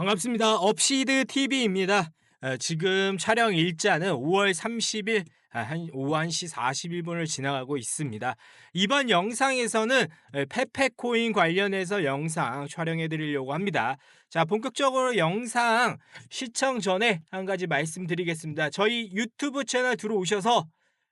반갑습니다. 업시드 TV입니다. 어, 지금 촬영 일자는 5월 30일 아, 한 오후 1시 41분을 지나가고 있습니다. 이번 영상에서는 에, 페페코인 관련해서 영상 촬영해 드리려고 합니다. 자, 본격적으로 영상 시청 전에 한 가지 말씀드리겠습니다. 저희 유튜브 채널 들어오셔서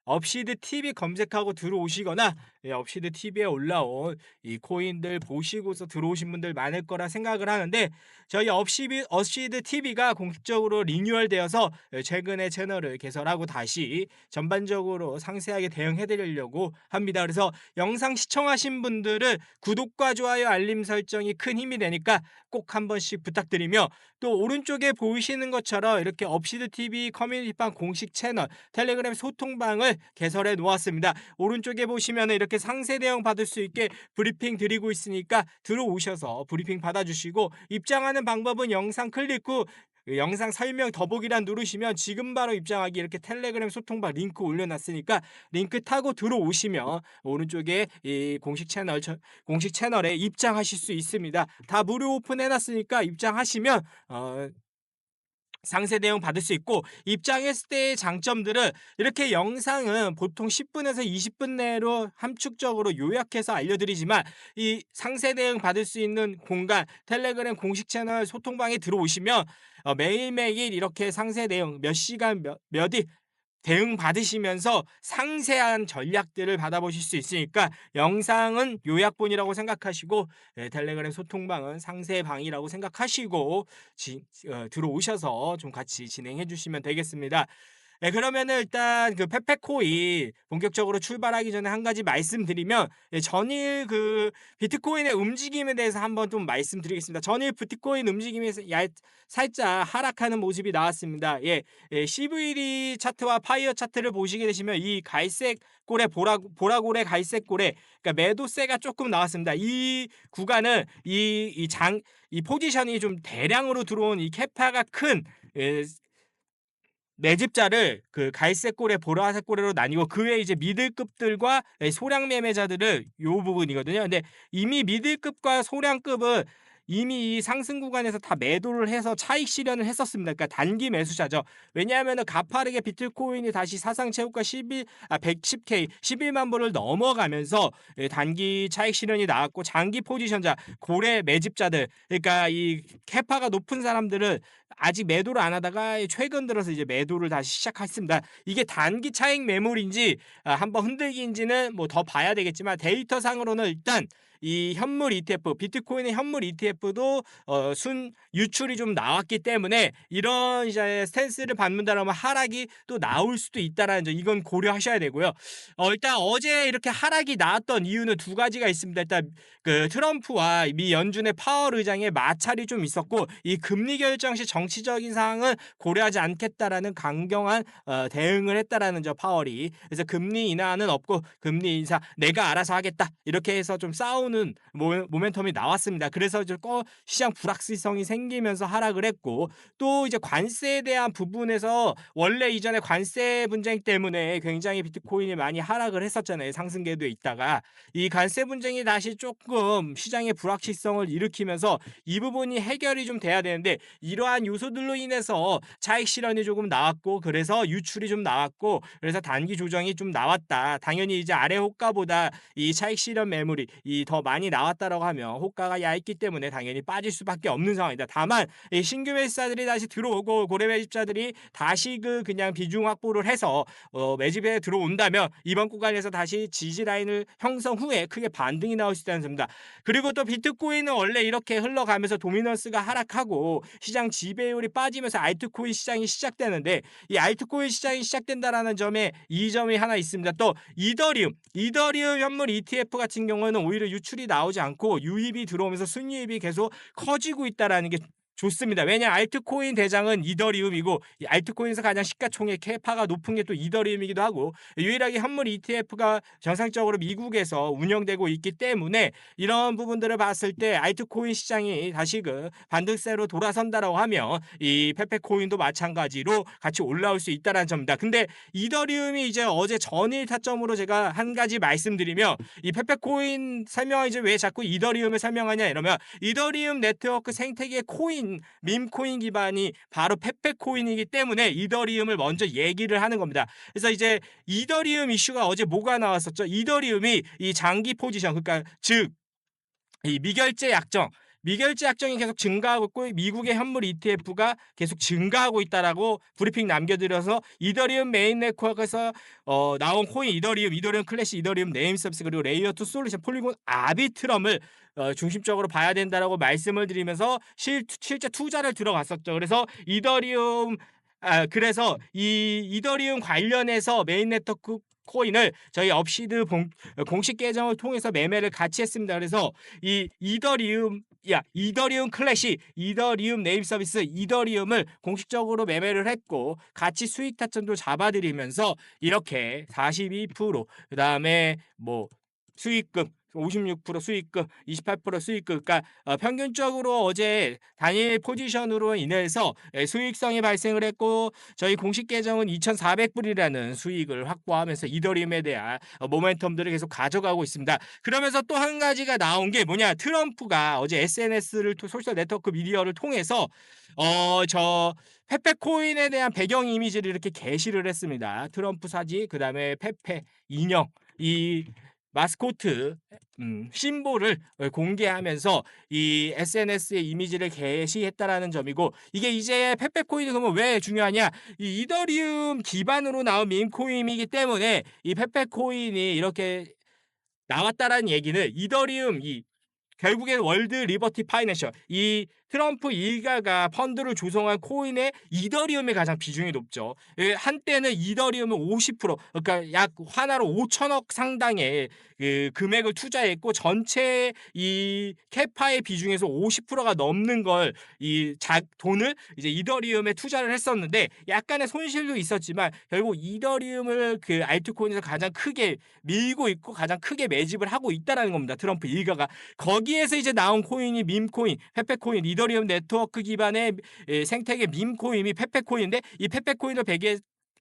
업시드 TV 검색하고 들어오시거나 예, 업시드 TV에 올라온 이 코인들 보시고서 들어오신 분들 많을 거라 생각을 하는데 저희 업시드, 업시드 TV가 공식적으로 리뉴얼되어서 예, 최근에 채널을 개설하고 다시 전반적으로 상세하게 대응해 드리려고 합니다. 그래서 영상 시청하신 분들은 구독과 좋아요 알림 설정이 큰 힘이 되니까 꼭 한 번씩 부탁드리며 또 오른쪽에 보이시는 것처럼 이렇게 업시드 TV 커뮤니티방 공식 채널 텔레그램 소통방을 개설해 놓았습니다. 오른쪽에 보시면 이렇게 상세 대응 받을 수 있게 브리핑 드리고 있으니까 들어오셔서 브리핑 받아주시고 입장하는 방법은 영상 클릭 후그 영상 설명 더보기란 누르시면 지금 바로 입장하기 이렇게 텔레그램 소통방 링크 올려놨으니까 링크 타고 들어오시면 오른쪽에 이 공식 채널 저- 공식 채널에 입장하실 수 있습니다. 다 무료 오픈해놨으니까 입장하시면 어, 상세 대응 받을 수 있고 입장했을 때의 장점들은 이렇게 영상은 보통 10분에서 20분 내로 함축적으로 요약해서 알려드리지만 이 상세 대응 받을 수 있는 공간 텔레그램 공식 채널 소통방에 들어오시면 어, 매일매일 이렇게 상세 대응 몇 시간 몇, 몇일 대응 받으시면서 상세한 전략들을 받아보실 수 있으니까 영상은 요약본이라고 생각하시고 예, 텔레그램 소통방은 상세방이라고 생각하시고 지, 어, 들어오셔서 좀 같이 진행해 주시면 되겠습니다. 네, 그러면은 일단 그 페페코인 본격적으로 출발하기 전에 한 가지 말씀드리면 예, 전일 그 비트코인의 움직임에 대해서 한번 좀 말씀드리겠습니다. 전일 비트코인 움직임에서 야, 살짝 하락하는 모습이 나왔습니다. 예, 예, CVD 차트와 파이어 차트를 보시게 되시면 이 갈색 고래 보라 보라고래 갈색 고래 그러니까 매도세가 조금 나왔습니다. 이 구간은 이 이 장이 포지션이 좀 대량으로 들어온 이 캐파가 큰 예, 매집자를 그 갈색 고래, 보라색 고래로 나뉘고 그 외에 이제 미들급들과 소량 매매자들을 요 부분이거든요. 근데 이미 미들급과 소량급은 이미 이 상승 구간에서 다 매도를 해서 차익 실현을 했었습니다. 그러니까 단기 매수자죠. 왜냐하면 가파르게 비트코인이 다시 사상 최고가 11, 아, 110K, 11만 불을 넘어가면서 예, 단기 차익 실현이 나왔고 장기 포지션자, 고래 매집자들, 그러니까 이 캐파가 높은 사람들은 아직 매도를 안 하다가 최근 들어서 이제 매도를 다시 시작했습니다. 이게 단기 차익 매물인지 아, 한번 흔들기인지는 뭐 더 봐야 되겠지만 데이터상으로는 일단 이 현물 ETF, 비트코인의 현물 ETF도 어, 순 유출이 좀 나왔기 때문에 이런 이제 스탠스를 받는다라면 하락이 또 나올 수도 있다라는 점 이건 고려하셔야 되고요. 어, 일단 어제 이렇게 하락이 나왔던 이유는 두 가지가 있습니다. 일단 그 트럼프와 미 연준의 파월 의장의 마찰이 좀 있었고 이 금리 결정 시 정치적인 사항은 고려하지 않겠다라는 강경한 어, 대응을 했다라는 점 파월이 그래서 금리 인하는 없고 금리 인사 내가 알아서 하겠다 이렇게 해서 좀 싸 모, 모멘텀이 나왔습니다. 그래서 이제 꺼 시장 불확실성이 생기면서 하락을 했고 또 이제 관세에 대한 부분에서 원래 이전에 관세 분쟁 때문에 굉장히 비트코인이 많이 하락을 했었잖아요. 상승 궤도에 있다가 이 관세 분쟁이 다시 조금 시장의 불확실성을 일으키면서 이 부분이 해결이 좀 돼야 되는데 이러한 요소들로 인해서 차익 실현이 조금 나왔고 그래서 유출이 좀 나왔고 그래서 단기 조정이 좀 나왔다. 당연히 이제 아래 호가보다 이 차익 실현 매물이 이더 많이 나왔다라고 하면 호가가 얇기 때문에 당연히 빠질 수밖에 없는 상황이다. 다만 이 신규 매수자들이 다시 들어오고 고래 매집자들이 다시 그 그냥 비중 확보를 해서 어, 매집에 들어온다면 이번 구간에서 다시 지지 라인을 형성 후에 크게 반등이 나올 수 있다는 점입니다. 그리고 또 비트코인은 원래 이렇게 흘러가면서 도미넌스가 하락하고 시장 지배율이 빠지면서 알트코인 시장이 시작되는데 이 알트코인 시장이 시작된다라는 점에 이 점이 하나 있습니다. 또 이더리움, 이더리움 현물 ETF 같은 경우에는 오히려 유 출이 나오지 않고 유입이 들어오면서 순이입이 계속 커지고 있다라는 게 좋습니다. 왜냐 알트코인 대장은 이더리움이고 이 알트코인에서 가장 시가총액 캐파가 높은 게 또 이더리움이기도 하고 유일하게 현물 ETF가 정상적으로 미국에서 운영되고 있기 때문에 이런 부분들을 봤을 때 알트코인 시장이 다시 그 반등세로 돌아선다라고 하면 이 페페코인도 마찬가지로 같이 올라올 수 있다라는 점입니다. 근데 이더리움이 이제 어제 전일 타점으로 제가 한 가지 말씀드리면 이 페페코인 설명을 이제 왜 자꾸 이더리움을 설명하냐 이러면 이더리움 네트워크 생태계 코인 민 밈코인 기반이 바로 페페코인이기 때문에 이더리움을 먼저 얘기를 하는 겁니다. 그래서 이제 이더리움 이슈가 어제 뭐가 나왔었죠? 이더리움이 이 장기 포지션 그러니까 즉 이 미결제 약정 미결제 약정이 계속 증가하고 있고 미국의 현물 ETF가 계속 증가하고 있다라고 브리핑 남겨드려서 이더리움 메인 네트워크에서 어, 나온 코인 이더리움, 이더리움 클래시, 이더리움 네임 서비스 그리고 레이어 2 솔루션 폴리곤 아비트럼을 어, 중심적으로 봐야 된다라고 말씀을 드리면서 실, 실제 투자를 들어갔었죠. 그래서 이더리움 아 그래서 이 이더리움 관련해서 메인 네트워크 코인을 저희 업시드 공, 공식 계정을 통해서 매매를 같이 했습니다. 그래서 이 이더리움 야 이더리움 클래시 이더리움 네임 서비스 이더리움을 공식적으로 매매를 했고 같이 수익 타점도 잡아드리면서 이렇게 42% 그 다음에 뭐 수익금 56% 수익금, 28% 수익금, 그러니까 어, 평균적으로 어제 단일 포지션으로 인해서 예, 수익성이 발생을 했고 저희 공식 계정은 2,400불이라는 수익을 확보하면서 이더리움에 대한 어, 모멘텀들을 계속 가져가고 있습니다. 그러면서 또 한 가지가 나온 게 뭐냐? 트럼프가 어제 SNS를 소셜 네트워크 미디어를 통해서 어저 페페 코인에 대한 배경 이미지를 이렇게 게시를 했습니다. 트럼프 사진, 그 다음에 페페 인형 이 마스코트 음, 심볼을 공개하면서 이 SNS의 이미지를 게시했다라는 점이고 이게 이제 페페코인이 그러면 왜 중요하냐? 이 이더리움 기반으로 나온 밈코인이기 때문에 이 페페코인이 이렇게 나왔다라는 얘기는 이더리움 이 결국엔 월드 리버티 파이낸셜 이 트럼프 일가가 펀드를 조성한 코인의 이더리움이 가장 비중이 높죠. 예, 한때는 이더리움은 50% 그러니까 약 하나로 5천억 상당의 그 금액을 투자했고 전체 이 캐파의 비중에서 50%가 넘는 걸 이 돈을 이제 이더리움에 투자를 했었는데 약간의 손실도 있었지만 결국 이더리움을 그 알트코인에서 가장 크게 밀고 있고 가장 크게 매집을 하고 있다라는 겁니다. 트럼프 일가가 거기에서 이제 나온 코인이 밈코인, 페페코인, 이더리움 네트워크 기반의 생태계 밈코인 이 페페코인인데 이 페페코인을 배계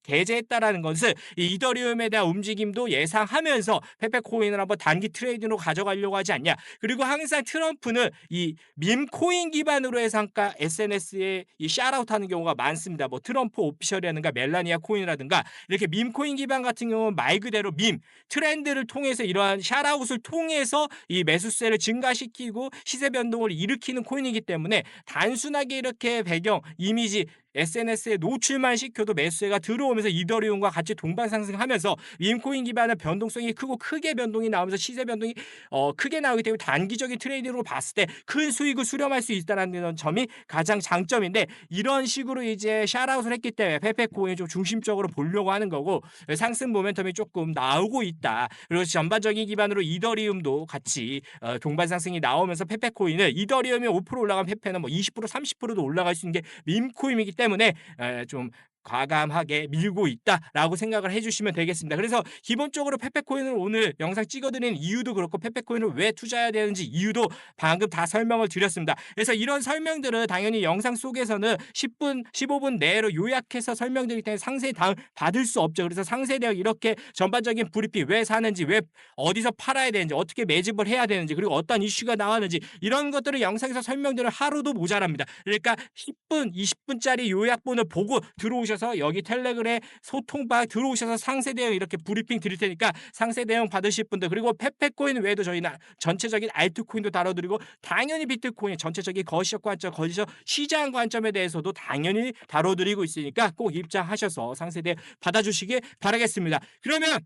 게재했다라는 것을 이 이더리움에 대한 움직임도 예상하면서 페페코인을 한번 단기 트레이딩으로 가져가려고 하지 않냐. 그리고 항상 트럼프는 이 밈코인 기반으로 해서 한가 SNS에 이 샤라웃 하는 경우가 많습니다. 뭐 트럼프 오피셜이라든가 멜라니아 코인이라든가 이렇게 밈코인 기반 같은 경우는 말 그대로 밈 트렌드를 통해서 이러한 샤라웃을 통해서 이 매수세를 증가시키고 시세 변동을 일으키는 코인이기 때문에 단순하게 이렇게 배경 이미지 SNS에 노출만 시켜도 매수세가 들어오면서 이더리움과 같이 동반 상승하면서 밈코인 기반의 변동성이 크고 크게 변동이 나오면서 시세 변동이 어, 크게 나오기 때문에 단기적인 트레이딩으로 봤을 때 큰 수익을 수렴할 수 있다는 점이 가장 장점인데 이런 식으로 이제 샤라웃을 했기 때문에 페페코인 좀 중심적으로 보려고 하는 거고 상승 모멘텀이 조금 나오고 있다. 그리고 전반적인 기반으로 이더리움도 같이 어, 동반 상승이 나오면서 페페코인은 이더리움이 5% 올라간 페페는 뭐 20% 30%도 올라갈 수 있는 게 밈코인이기 때문에 좀 과감하게 밀고 있다라고 생각을 해주시면 되겠습니다. 그래서 기본적으로 페페코인을 오늘 영상 찍어드리는 이유도 그렇고 페페코인을 왜 투자해야 되는지 이유도 방금 다 설명을 드렸습니다. 그래서 이런 설명들은 당연히 영상 속에서는 10분, 15분 내로 요약해서 설명드리기 때문에 상세히 다 받을 수 없죠. 그래서 상세 대응 이렇게 전반적인 브리핑 왜 사는지 왜 어디서 팔아야 되는지 어떻게 매집을 해야 되는지 그리고 어떤 이슈가 나왔는지 이런 것들을 영상에서 설명드리는 하루도 모자랍니다. 그러니까 10분, 20분짜리 요약본을 보고 들어오셔서 들어오셔서 여기 텔레그램 소통방 들어오셔서 상세 대응 이렇게 브리핑 드릴 테니까 상세 대응 받으실 분들 그리고 페페코인 외에도 저희는 전체적인 알트코인도 다뤄드리고 당연히 비트코인 전체적인 거시적 관점, 거시적 시장 관점에 대해서도 당연히 다뤄드리고 있으니까 꼭 입장하셔서 상세 대응 받아주시길 바라겠습니다. 그러면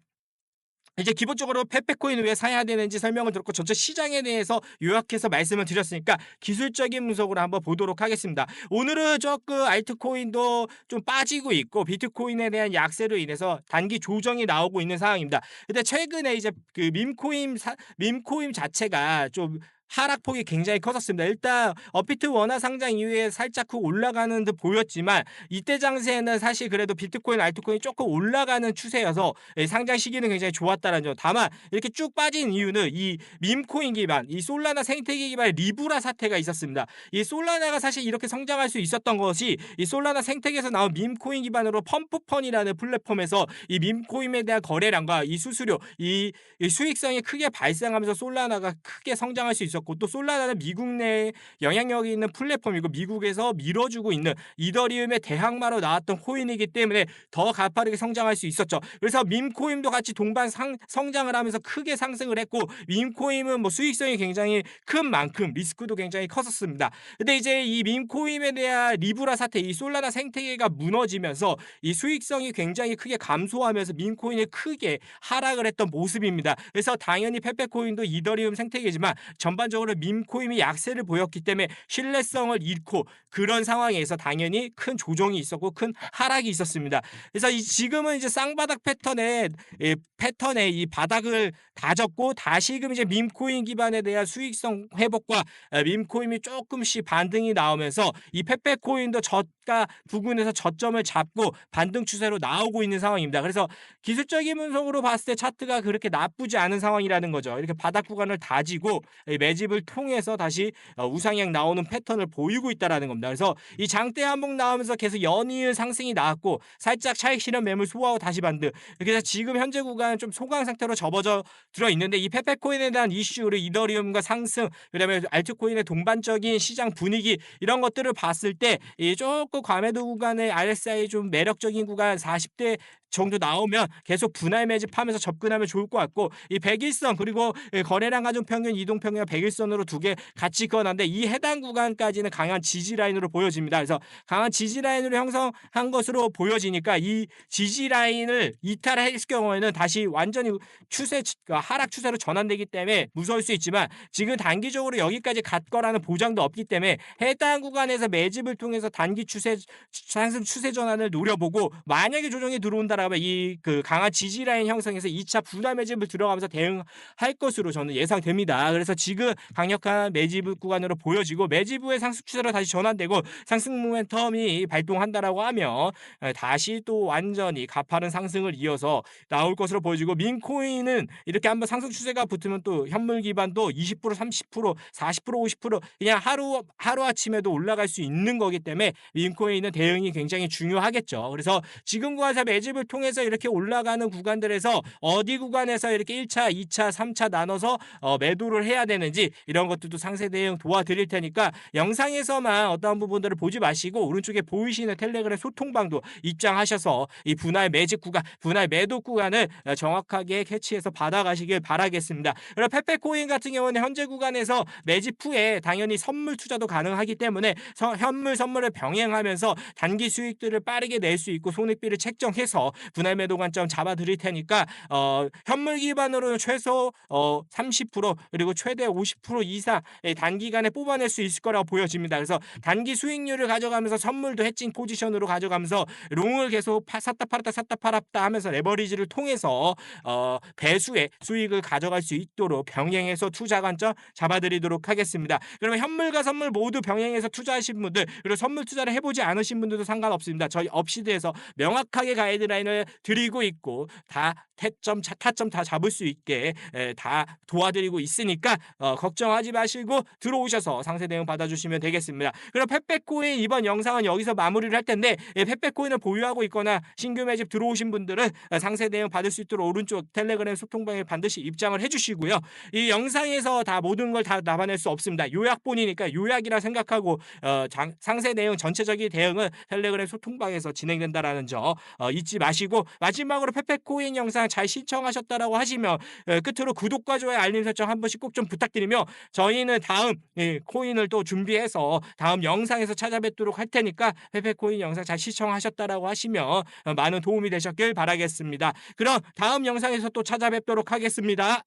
이제 기본적으로 페페코인을 왜 사야 되는지 설명을 들었고 전체 시장에 대해서 요약해서 말씀을 드렸으니까 기술적인 분석으로 한번 보도록 하겠습니다. 오늘은 조금 알트코인도 좀 빠지고 있고 비트코인에 대한 약세로 인해서 단기 조정이 나오고 있는 상황입니다. 근데 최근에 이제 그 밈코인 사, 밈코인 자체가 좀 하락폭이 굉장히 커졌습니다. 일단 어피트 원화 상장 이후에 살짝 후 올라가는 듯 보였지만 이때 장세에는 사실 그래도 비트코인, 알트코인이 조금 올라가는 추세여서 예, 상장 시기는 굉장히 좋았다는 점. 다만 이렇게 쭉 빠진 이유는 이 밈코인 기반, 이 솔라나 생태계 기반의 리브라 사태가 있었습니다. 이 솔라나가 사실 이렇게 성장할 수 있었던 것이 이 솔라나 생태계에서 나온 밈코인 기반으로 펌프펀이라는 플랫폼에서 이 밈코인에 대한 거래량과 이 수수료, 이, 이 수익성이 크게 발생하면서 솔라나가 크게 성장할 수 있었고 있었고 또 솔라나는 미국 내에 영향력이 있는 플랫폼이고 미국에서 밀어주고 있는 이더리움의 대항마로 나왔던 코인이기 때문에 더 가파르게 성장할 수 있었죠. 그래서 밈코인도 같이 동반 상, 성장을 하면서 크게 상승을 했고 밈코인은 뭐 수익성이 굉장히 큰 만큼 리스크도 굉장히 컸었습니다. 근데 이제 이 밈코인에 대한 리브라 사태, 이 솔라나 생태계가 무너지면서 이 수익성이 굉장히 크게 감소하면서 밈코인이 크게 하락을 했던 모습입니다. 그래서 당연히 페페코인도 이더리움 생태계지만 전반 적으로 밈코인이 약세를 보였기 때문에 신뢰성을 잃고 그런 상황에서 당연히 큰 조정이 있었고 큰 하락이 있었습니다. 그래서 이 지금은 이제 쌍바닥 패턴에 예, 패턴에 이 바닥을 다졌고 다시금 이제 밈코인 기반에 대한 수익성 회복과 에, 밈코인이 조금씩 반등이 나오면서 이 페페코인도 저가 부근에서 저점을 잡고 반등 추세로 나오고 있는 상황입니다. 그래서 기술적인 분석으로 봤을 때 차트가 그렇게 나쁘지 않은 상황이라는 거죠. 이렇게 바닥 구간을 다지고 이 매집을 통해서 다시 어, 우상향 나오는 패턴을 보이고 있다라는 겁니다. 그래서 이 장대 한복 나오면서 계속 연이은 상승이 나왔고 살짝 차익 실현 매물 소화하고 다시 반등. 그래서 지금 현재 구간은 좀 소강 상태로 접어져 들어 있는데 이 페페코인에 대한 이슈를 이더리움과 상승 그다음에 알트코인의 동반적인 시장 분위기 이런 것들을 봤을 때 이 조금 과매도 구간의 RSI 좀 매력적인 구간 40대 정도 나오면 계속 분할 매집하면서 접근하면 좋을 것 같고 이 백일선 그리고 이 거래량 가중 평균 이동 평균 백일선으로 두 개 같이 그어놨는데 이 해당 구간까지는 강한 지지 라인으로 보여집니다. 그래서 강한 지지 라인으로 형성한 것으로 보여지니까 이 지지 라인을 이탈했을 경우에는 다시 완전히 추세 그 하락 추세로 전환되기 때문에 무서울 수 있지만 지금 단기적으로 여기까지 갈 거라는 보장도 없기 때문에 해당 구간에서 매집을 통해서 단기 추세 상승 추세 전환을 노려보고 만약에 조정이 들어온다 라면 이그 강한 지지 라인 형성에서 2차 분할 매집을 들어가면서 대응할 것으로 저는 예상됩니다. 그래서 지금 강력한 매집 구간으로 보여지고 매집 후에 상승 추세로 다시 전환되고 상승 모멘텀이 발동한다라고 하면 에, 다시 또 완전히 가파른 상승을 이어서 나올 것으로 보여지고 민코인은 이렇게 한번 상승 추세가 붙으면 또 현물 기반도 20% 30% 40% 50% 그냥 하루 하루 아침에도 올라갈 수 있는 거기 때문에 민코인은 대응이 굉장히 중요하겠죠. 그래서 지금 구간에서 매집을 통해서 이렇게 올라가는 구간들에서 어디 구간에서 이렇게 1차, 2차, 3차 나눠서 어, 매도를 해야 되는지 이런 것들도 상세 대응 도와드릴 테니까 영상에서만 어떠한 부분들을 보지 마시고 오른쪽에 보이시는 텔레그램 소통방도 입장하셔서 이 분할 매집 구간, 분할 매도 구간을 어, 정확하게 캐치해서 받아가시길 바라겠습니다. 그리고 페페코인 같은 경우는 현재 구간에서 매집 후에 당연히 선물 투자도 가능하기 때문에 서- 현물 선물을 병행하면서 단기 수익들을 빠르게 낼 수 있고 손익비를 책정해서 분할 매도 관점 잡아 드릴 테니까 어, 현물 기반으로는 최소 어, 30% 그리고 최대 50% 이상 예, 단기간에 뽑아낼 수 있을 거라고 보여집니다. 그래서 단기 수익률을 가져가면서 선물도 해칭 포지션으로 가져가면서 롱을 계속 파, 샀다 팔았다 샀다 팔았다 하면서 레버리지를 통해서 어, 배수의 수익을 가져갈 수 있도록 병행해서 투자 관점 잡아드리도록 하겠습니다. 그러면 현물과 선물 모두 병행해서 투자하신 분들 그리고 선물 투자를 해보지 않으신 분들도 상관없습니다. 저희 업시드에서 명확하게 가이드라인을 드리고 있고 다 태점 차- 타점 다 잡을 수 있게 에, 다 도와드리고 있으니까 어, 걱정하지 마시고 들어오셔서 상세 내용 받아주시면 되겠습니다. 그럼 페페코인 이번 영상은 여기서 마무리를 할 텐데 예, 페페코인을 보유하고 있거나 신규 매집 들어오신 분들은 어, 상세 내용 받을 수 있도록 오른쪽 텔레그램 소통방에 반드시 입장을 해주시고요. 이 영상에서 다 모든 걸다 담아낼 수 없습니다. 요약본이니까 요약이라 생각하고 어, 장- 상세 내용 전체적인 대응은 텔레그램 소통방에서 진행된다라는 점 어, 잊지 마시고 마지막으로 페페코인 영상 잘 시청하셨다라고 하시면 에, 끝으로 구독과 좋아요 알림 설정 한 번씩 꼭 좀 부탁드리며 저희는 다음 예, 코인을 또 준비해서 다음 영상에서 찾아뵙도록 할 테니까 페페코인 영상 잘 시청하셨다라고 하시면 어, 많은 도움이 되셨길 바라겠습니다. 그럼 다음 영상에서 또 찾아뵙도록 하겠습니다.